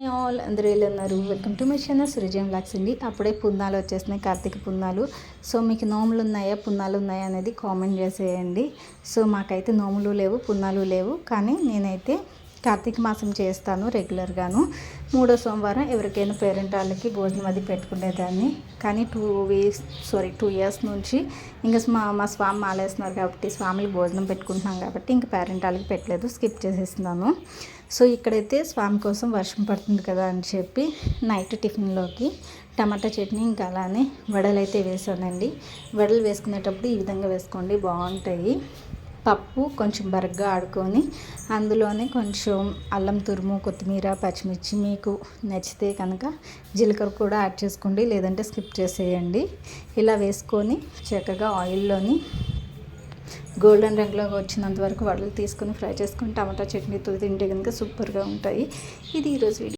All అందరూ ఎలా ఉన్నారు? వెల్కమ్ టు మై ఛానల్ సృజయం బ్లాక్స్ అండి. అప్పుడే పున్నాలు వచ్చేసినాయి కార్తీక పున్నాలు. సో మీకు నోములు ఉన్నాయా పున్నాలు ఉన్నాయా అనేది కామెంట్ చేసేయండి. సో మాకైతే నోములు లేవు పున్నాలు లేవు. కానీ నేనైతే కార్తీక మాసం చేస్తాను రెగ్యులర్గాను. మూడో సోమవారం ఎవరికైనా పేరెంట్ వాళ్ళకి భోజనం అది పెట్టుకునేదాన్ని. కానీ two weeks sorry two years నుంచి ఇంకా మా మా స్వామి మాలేస్తున్నారు కాబట్టి స్వామికి భోజనం పెట్టుకుంటున్నాం కాబట్టి ఇంకా పేరెంట్ వాళ్ళకి పెట్టలేదు స్కిప్ చేసేస్తున్నాను. సో ఇక్కడైతే స్వామి కోసం వర్షం పడుతుంది కదా అని చెప్పి నైట్ టిఫిన్లోకి టమాటా చట్నీ ఇంకా అలానే వడలు అయితే వేసానండి. వడలు వేసుకునేటప్పుడు ఈ విధంగా వేసుకోండి బాగుంటాయి. పప్పు కొంచెం బరగ్గా ఆడుకొని అందులోనే కొంచెం అల్లం తురుము కొత్తిమీర పచ్చిమిర్చి మీకు నచ్చితే కనుక జీలకర్ర కూడా యాడ్ చేసుకోండి లేదంటే స్కిప్ చేసేయండి. ఇలా వేసుకొని చక్కగా ఆయిల్లోని గోల్డెన్ రంగులోకి వచ్చినంత వరకు వడలు తీసుకొని ఫ్రై చేసుకొని టమాటా చట్నీతో తింటే కనుక సూపర్గా ఉంటాయి. ఇది ఈరోజు వీడియో.